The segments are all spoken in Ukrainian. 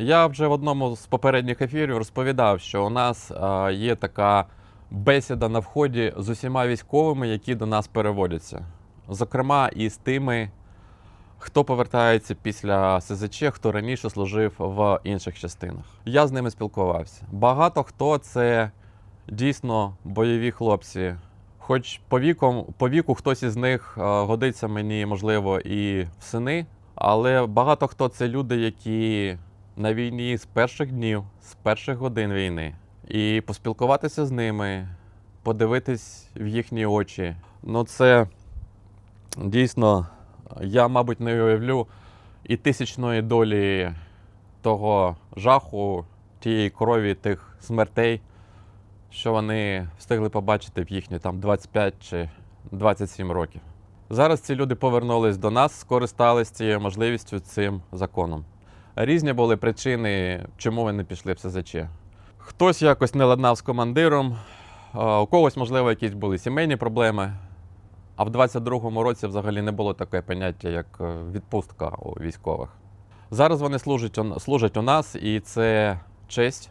Я вже в одному з попередніх ефірів розповідав, що у нас е, є така бесіда на вході з усіма військовими, які до нас переводяться. Зокрема, і з тими, хто повертається після СЗЧ, хто раніше служив в інших частинах. Я з ними спілкувався. Багато хто це дійсно бойові хлопці. Хоч по, віком, по віку хтось із них е, годиться мені, можливо, і в сини, але багато хто це люди, які на війні з перших днів, з перших годин війни. І поспілкуватися з ними, подивитись в їхні очі. Ну, це дійсно, я, мабуть, не уявлю і тисячної долі того жаху, тієї крові, тих смертей, що вони встигли побачити в їхні там 25 чи 27 років. Зараз ці люди повернулись до нас, скористались цією можливістю цим законом. Різні були причини, чому вони пішли в СЗЧ. Хтось якось не ладнав з командиром, у когось, можливо, якісь були сімейні проблеми. А в 22-му році взагалі не було таке поняття, як е, відпустка у військових. Зараз вони служать, служать у нас, і це честь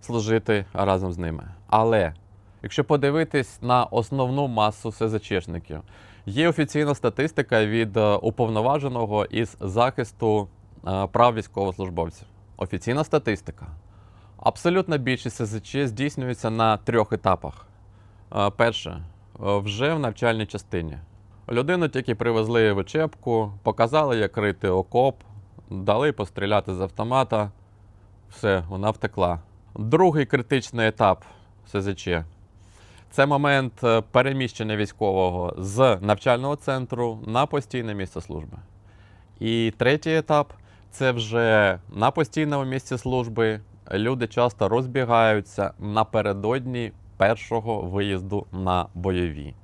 служити разом з ними. Але якщо подивитись на основну масу СЗЧшників, є офіційна статистика від е, уповноваженого із захисту прав військовослужбовців. Офіційна статистика. Абсолютна більшість СЗЧ здійснюється на трьох етапах. Е, Перше, е, вже в навчальній частині. Людину тільки привезли в учебку, показали, як рити окоп, дали постріляти з автомата. Все, вона втекла. Другий критичний етап СЗЧ це момент е, переміщення військового з навчального центру на постійне місце служби. І третій етап це вже на постійному місці служби. Люди часто розбігаються напередодні першого виїзду на бойові.